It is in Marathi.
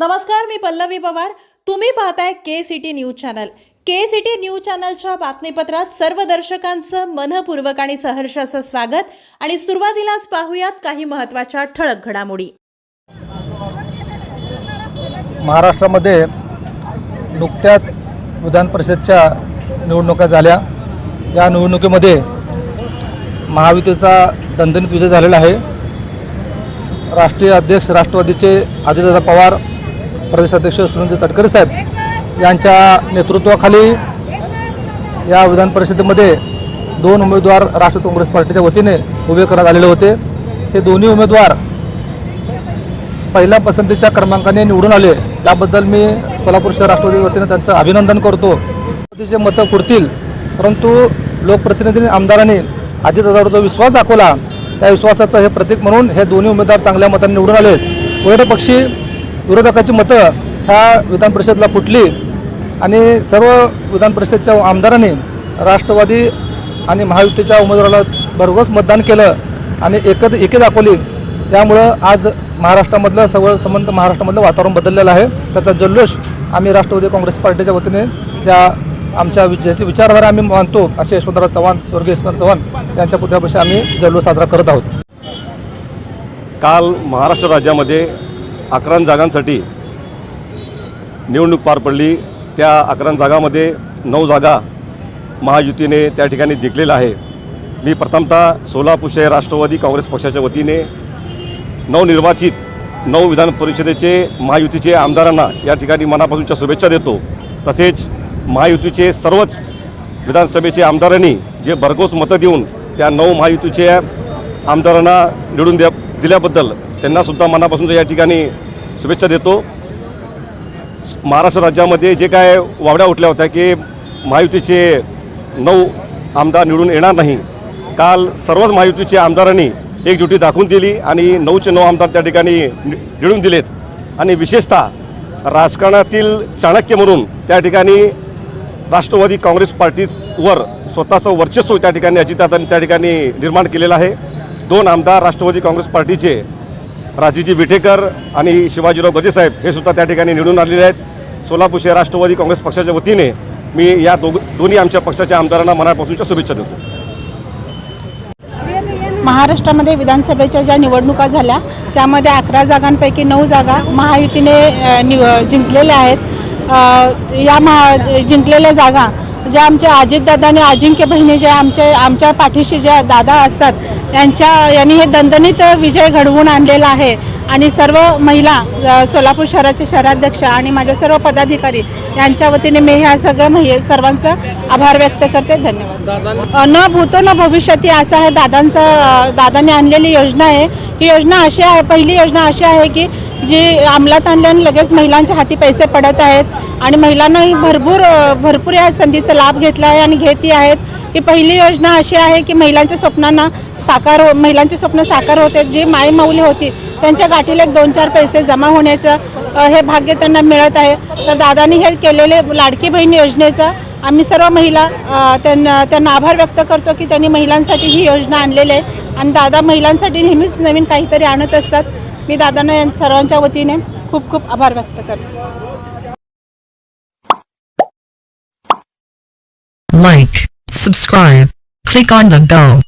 नमस्कार मी पल्लवी पवार. तुम्ही पाहताय K City News channel K City News चॅनलच्या बातमीपत्रात सर्व दर्शकांचं मनपूर्वक आणि सहर्ष असं स्वागत. आणि सुरुवातीलाच पाहूयात काही महत्त्वाच्या ठळक घडामोडी. महाराष्ट्रामध्ये नुकत्याच विधान परिषदच्या निवडणुका झाल्या. या निवडणुकीमध्ये महायुतीचा दणदणीत विजय झालेला आहे. राष्ट्रीय अध्यक्ष राष्ट्रवादीचे अजितदादा पवार प्रदेशाध्यक्ष सुनील तटकरे साहेब यांच्या नेतृत्वाखाली या विधान परिषदेमध्ये दोन उमेदवार राष्ट्रीय काँग्रेस पार्टीच्या वतीने उभे करण्यात आलेले होते. हे दोन्ही उमेदवार पहिल्या पसंतीच्या क्रमांकाने निवडून आले. त्याबद्दल मी सोलापूर शहर राष्ट्रवादी वतीने त्यांचं अभिनंदन करतो. जे मतं पुरतील परंतु लोकप्रतिनिधी आमदारांनी अजितदादावर जो विश्वास दाखवला त्या विश्वासाचं हे प्रतीक म्हणून हे दोन्ही उमेदवार चांगल्या मतांनी निवडून आले उलट पक्षी विरोधकाची मतं ह्या विधान परिषदेला फुटली आणि सर्व विधान परिषदेच्या आमदारांनी राष्ट्रवादी आणि महायुतीच्या उमेदवाराला भरघोस मतदान केलं आणि एकत एके दाखवली. त्यामुळं आज महाराष्ट्रामधलं सर्व संबंध महाराष्ट्रामधलं वातावरण बदललेलं आहे. त्याचा जल्लोष आम्ही राष्ट्रवादी काँग्रेस पार्टीच्या वतीने त्या आमच्या ज्याची विचारधारा आम्ही मानतो असे यशवंतराव चव्हाण स्वर्गीय यशवंतराव चव्हाण यांच्या पुतळ्यापाशी आम्ही जल्लोष साजरा करत आहोत. काल महाराष्ट्र राज्यामध्ये अकरा जागांसाठी निवडणूक पार पडली. त्या अकरा जागामध्ये नऊ जागा महायुतीने त्या ठिकाणी जिंकलेला आहे. मी प्रथमतः सोलापूर शहर राष्ट्रवादी काँग्रेस पक्षाच्या वतीने नवनिर्वाचित नऊ विधान परिषदेचे महायुतीचे आमदारांना या ठिकाणी मनापासूनच्या शुभेच्छा देतो. तसेच महायुतीचे सर्वच विधानसभेचे आमदारांनी जे भरघोस मतं देऊन त्या नऊ महायुतीच्या आमदारांना निवडून द्या दिल्याबद्दल त्यांनासुद्धा मनापासून या ठिकाणी शुभेच्छा देतो. महाराष्ट्र राज्यामध्ये जे काय वावड्या उठल्या होत्या की महायुतीचे नऊ आमदार निवडून येणार नाही. काल सर्वच महायुतीचे आमदारांनी एकजुटी दाखवून दिली आणि नऊचे नऊ आमदार त्या ठिकाणी निवडून दिलेत. आणि विशेषतः राजकारणातील चाणक्य म्हणून त्या ठिकाणी राष्ट्रवादी काँग्रेस पार्टीवर स्वतःचं वर्चस्व त्या ठिकाणी अजितदादांनी त्या ठिकाणी निर्माण केलेलं आहे. दोन आमदार राष्ट्रवादी काँग्रेस पार्टीचे राजीजी विटेकर आणि शिवाजीराव गजेसाहेब हे सुद्धा त्या ठिकाणी निवडून आलेले आहेत. सोलापूर शहर राष्ट्रवादी काँग्रेस पक्षाच्या वतीने मी या दोघ दोन्ही आमच्या पक्षाच्या आमदारांना मनापासूनच्या शुभेच्छा देतो. महाराष्ट्रामध्ये विधानसभेच्या ज्या निवडणुका झाल्या त्यामध्ये अकरा जागांपैकी नऊ जागा महायुतीने निव जिंकलेल्या आहेत. या महा जिंकलेल्या जागा ज्या आमच्या अजितदादा आणि अजिंक्य बहिणी ज्या आमच्या आमच्या पाठीशी ज्या दादा असतात यांच्या यांनी हे दणदणीत विजय घडवून आणलेला आहे. आणि सर्व महिला सोलापूर शहराचे शहराध्यक्ष आणि माझ्या सर्व पदाधिकारी यांच्या वतीने मी ह्या सगळ्या महि सर्वांचा आभार व्यक्त करते. धन्यवाद. न भूतो न भविष्यती असं आहे दादांचं दादांनी दादाने आणलेली योजना आहे. ही योजना अशी आहे पहिली योजना अशी आहे की जी अंमलात आणल्याने लगेच महिलांच्या हाती पैसे पडत आहेत आणि महिलांनाही भरपूर भरपूर या संधीचा लाभ घेतला आहे आणि घेतही आहेत. ही पहिली योजना अशी आहे की महिलांच्या स्वप्नांना साकार हो महिलांचे स्वप्न साकार होते. जी मायमाऊली होती त्यांच्या गाठीला एक दोन चार पैसे जमा होण्याचं हे भाग्य त्यांना मिळत आहे. तर दादानी हे केलेले लाडकी बहीण योजनेचं आम्ही सर्व महिला त्यांना त्यांना आभार व्यक्त करतो की त्यांनी महिलांसाठी ही योजना आणलेली आहे. आणि दादा महिलांसाठी नेहमीच नवीन काहीतरी आणत असतात. मी दादांना सर्वांच्या वतीने खूप खूप आभार व्यक्त करते. Like subscribe click on the bell.